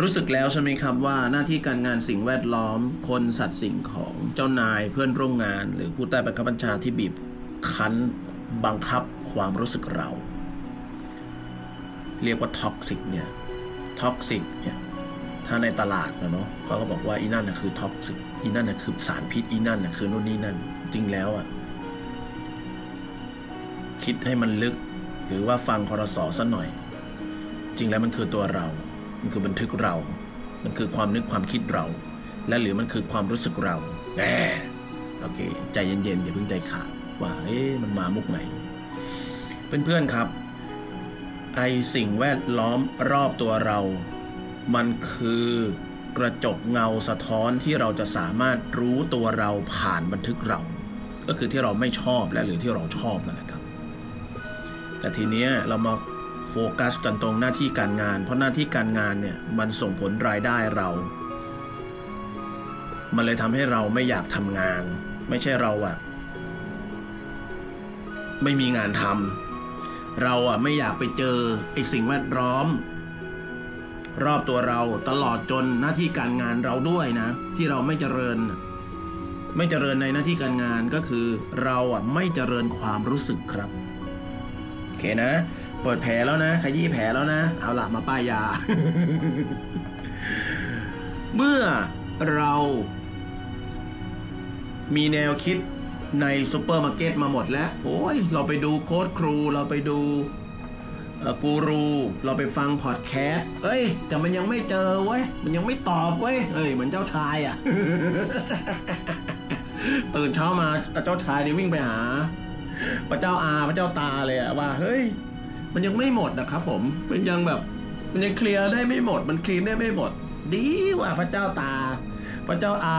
รู้สึกแล้วใช่ไหมครับว่าหน้าที่การงานสิ่งแวดล้อม คนสัตว์สิ่งของเจ้านายเพื่อนร่วมงาน หรือผู้ใต้บังคับบัญชาที่บีบคั้นบังคับความรู้สึกเรา เรียกว่าท็อกซิกเนี่ยท็อกซิกเนี่ยถ้าในตลาดนะเนาะเขาก็บอกว่าอีนั่นนะคือท็อกซิกอีนั่นนะคือสารพิษอีนั่นนะคือนู่นนี่นั่น จริงแล้วอะคิดให้มันลึก หรือว่าฟังคอรสอสักหน่อย จริงแล้วมันคือตัวเรา มันคือบันทึกเรา มันคือความนึกความคิดเรา และหรือมันคือความรู้สึกเราแหมโอเค ใจเย็นๆอย่าเพิ่งใจขาดว่าเอ๊ะมันมามุกไหน เพื่อนๆครับ ไอสิ่งแวดล้อมรอบตัวเรา มันคือกระจกเงาสะท้อนที่เราจะสามารถรู้ตัวเราผ่านบันทึกเรา ก็คือที่เราไม่ชอบและหรือที่เราชอบนั่นแหละครับ แต่ทีเนี้ยเรามา โฟกัสกันตรงหน้าที่การงาน เพราะหน้าที่การงานเนี่ยมันส่งผลรายได้เรา มันเลยทำให้เราไม่อยากทำงาน ไม่ใช่เราอะไม่มีงานทำเราอะไม่อยากไปเจอไอสิ่งแวดล้อม รอบตัวเราตลอดจนหน้าที่การงานเราด้วยนะ ที่เราไม่เจริญ ไม่เจริญในหน้าที่การงานก็คือ เราอะไม่เจริญความรู้สึกครับ โอเคนะ เปิดแผลแล้วนะ ขยี้แผลแล้วนะ เอาลักมาป้ายยา เมื่อเรา มีแนวคิดในซูเปอร์มาร์เก็ตมาหมดแล้ว โอ้ย เราไปดูโค้ดครู เราไปดูกูรู เราไปฟังพอดแคสต์เอ้ย แต่มันยังไม่เจอเว้ย มันยังไม่ตอบเว้ย เอ้ย เหมือนเจ้าชายอะ ตื่นเช้ามาเจ้าชายนี่วิ่งไปหา พระเจ้าอาพระเจ้าตาเลยอะว่าเฮ้ย มันยังไม่หมดนะครับผมมันยังแบบ มันยังเคลียร์ได้ไม่หมด มันคลีนได้ไม่หมด ดีว่าพระเจ้าตา พระเจ้าอา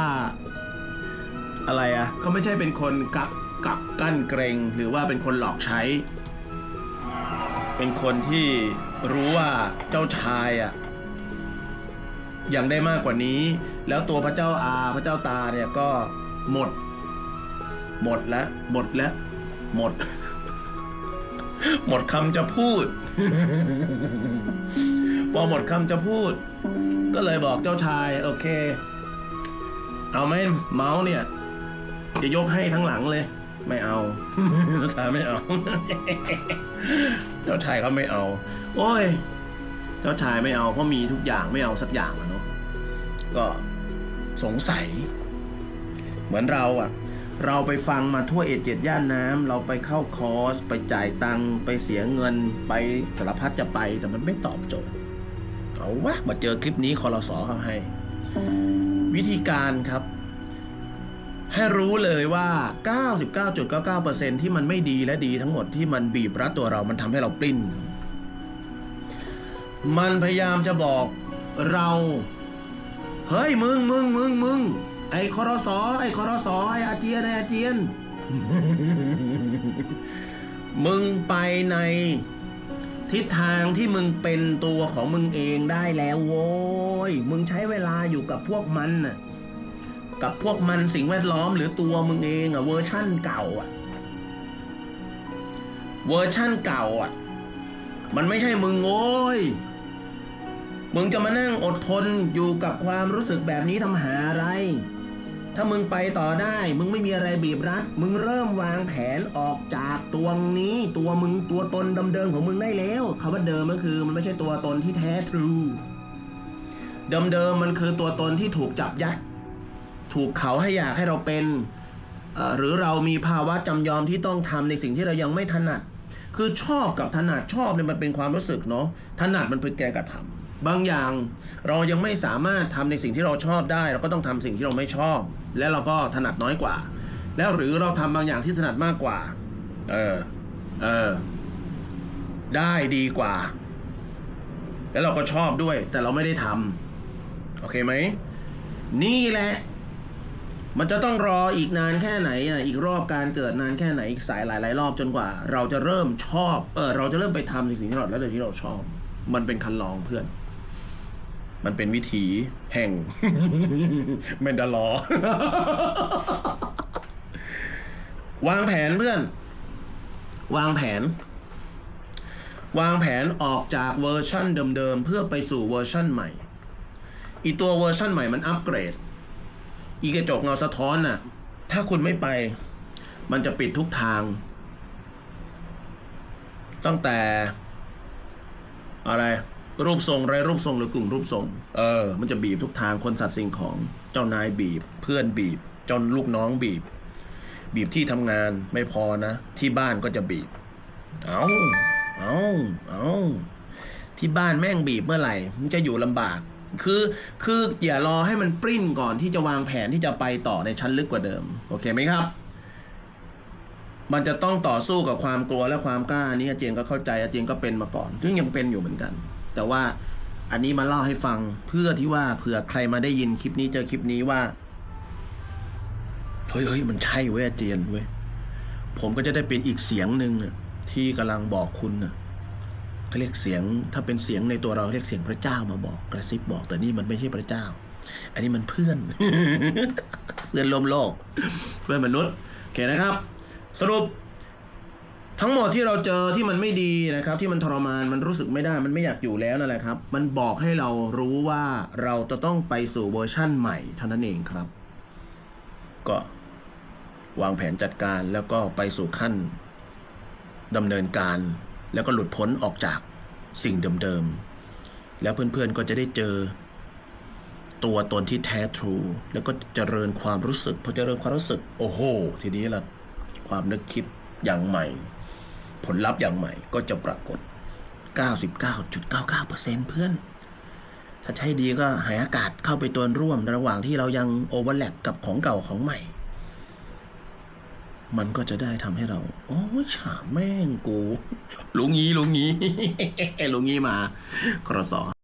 อะไรอะเขาไม่ใช่เป็นคนกักกักกั้นเกรงหรือว่าเป็นคนหลอกใช้ เป็นคนที่รู้ว่าเจ้าชายอะยังได้มากกว่านี้ แล้วตัวพระเจ้าอาพระเจ้าตาเนี่ยก็หมด หมดแล้วหมดแล้ว หมด หมดคำจะพูด พอหมดคำจะพูด ก็เลยบอกเจ้าชาย โอเค เอาไหมเมาส์เนี่ย จะยกให้ทั้งหลังเลย ไม่เอา เจ้าชายไม่เอา เจ้าชายเขาไม่เอา โอ้ย เจ้าชายไม่เอาเพราะมีทุกอย่างไม่เอาสักอย่างอะเนาะก็สงสัย เหมือนเราอะ เราไปฟังมาทั่วเอเจ็ดย่านน้ำเราไปเข้าคอร์ส ไปจ่ายตังค์ไปเสียเงินไปสารพัดจะไปแต่มันไม่ตอบโจทย์เอาวะมาเจอคลิปนี้คอรสอเขาให้ วิธีการครับ ให้รู้เลยว่า 99.99%ที่มันไม่ดีและดีทั้งหมดที่มันบีบรัดตัวเรามันทำให้เราปลิ้น มันพยายามจะบอกเรา เฮ้ยมึงมึงมึงมึง ไอ้คอรสอไอ้คอรสอไอ้อาเจียนไอ้อาเจียน มึงไปใน ทิศทางที่มึงเป็นตัวของมึงเองได้แล้วโว้ย มึงใช้เวลาอยู่กับพวกมันน่ะ กับพวกมันสิ่งแวดล้อมหรือตัวมึงเองอะเวอร์ชั่นเก่าอะเวอร์ชั่นเก่าอะมันไม่ใช่มึงโว้ยมึงจะมานั่งอดทนอยู่กับความรู้สึกแบบนี้ทำหาอะไร ถ้ามึงไปต่อได้ มึงไม่มีอะไรบีบรัด มึงเริ่มวางแผนออกจากตัวนี้ ตัวมึงตัวตนเดิมๆของมึงได้แล้วคำว่าเดิมก็คือมันไม่ใช่ตัวตนที่แท้ทรูเดิมๆมันคือตัวตนที่ถูกจับยัดถูกเขาให้อยากให้เราเป็น หรือเรามีภาวะจำยอมที่ต้องทำในสิ่งที่เรายังไม่ถนัด คือชอบกับถนัดชอบเนี่ยมันเป็นความรู้สึกเนาะถนัดมันเป็นแกกระทำบางอย่างเรายังไม่สามารถทำในสิ่งที่เราชอบได้ เราก็ต้องทำสิ่งที่เราไม่ชอบ และเราก็ถนัดน้อยกว่า แล้วหรือเราทำบางอย่างที่ถนัดมากกว่า เออ เออ ได้ดีกว่า แล้วเราก็ชอบด้วย แต่เราไม่ได้ทำโอเคไหม นี่แหละ มันจะต้องรออีกนานแค่ไหนอะอีกรอบการเกิดนานแค่ไหนอีกสายหลายๆรอบจนกว่า เราจะเริ่มชอบ เออ เราจะเริ่มไปทำในสิ่งที่เราและในที่เราชอบ มันเป็นคันลองเพื่อน มันเป็นวิถีแห่งเมนดาลอวางแผนเพื่อน วางแผน วางแผนออกจากเวอร์ชั่นเดิมๆ เพื่อไปสู่เวอร์ชั่นใหม่ อีตัวเวอร์ชั่นใหม่มันอัปเกรด อีกระจกเงาสะท้อนน่ะ ถ้าคุณไม่ไป มันจะปิดทุกทาง ตั้งแต่ อะไร รูปทรงไรรูปทรงหรือกลุ่มรูปทรง เออ มันจะบีบทุกทางคนสัตว์สิ่งของเจ้านายบีบ เพื่อนบีบ จนลูกน้องบีบ บีบที่ทำงานไม่พอนะ ที่บ้านก็จะบีบ เอาเอาเอาที่บ้านแม่งบีบเมื่อไหร่มันจะอยู่ลำบาก คือคืออย่ารอให้มันปริ้นก่อนที่จะวางแผนที่จะไปต่อในชั้นลึกกว่าเดิม โอเคไหมครับมันจะต้องต่อสู้กับความกลัวและความกล้านี้อาเจียนก็เข้าใจอาเจียนก็เป็นมาก่อนซึ่งยังเป็นอยู่เหมือนกัน แต่ว่าอันนี้มาเล่าให้ฟังเพื่อที่ว่าเผื่อใครมาได้ยินคลิปนี้เจอคลิปนี้ว่าเฮ้ยเฮ้ยมันใช่เว้ยเจนเว้ยผมก็จะได้เป็นอีกเสียงหนึ่งที่กำลังบอกคุณนะเขาเรียกเสียงถ้าเป็นเสียงในตัวเราเรียกเสียงพระเจ้ามาบอกกระซิบบอก แต่นี่มันไม่ใช่พระเจ้า อันนี้มันเพื่อน เพื่อนลมโลก เพื่อนมนุษย์โอเคนะครับ สรุป ทั้งหมดที่เราเจอที่มันไม่ดีนะครับ ที่มันทรมานมันรู้สึกไม่ได้ มันไม่อยากอยู่แล้วนั่นแหละครับ มันบอกให้เรารู้ว่าเราจะต้องไปสู่เวอร์ชั่นใหม่เท่านั้นเองครับ ก็วางแผนจัดการแล้วก็ไปสู่ขั้นดำเนินการ แล้วก็หลุดพ้นออกจากสิ่งเดิมๆแล้วเพื่อนๆก็จะได้เจอ ตัวตนที่แท้ทรู แล้วก็เจริญความรู้สึกพอเจริญความรู้สึก โอ้โห ทีนี้ละความนึกคิดอย่างใหม่ ผลลัพธ์อย่างใหม่ก็จะปรากฏ 99.99%เพื่อน ถ้าใช้ดีก็หายอากาศเข้าไปตัวร่วมระหว่างที่เรายังโอเวอร์แลปกับของเก่าของใหม่ มันก็จะได้ทำให้เรา โอ้ยฉาแม่งกู ลุงงี้ลุงงี้ลุงงี้มากระสอ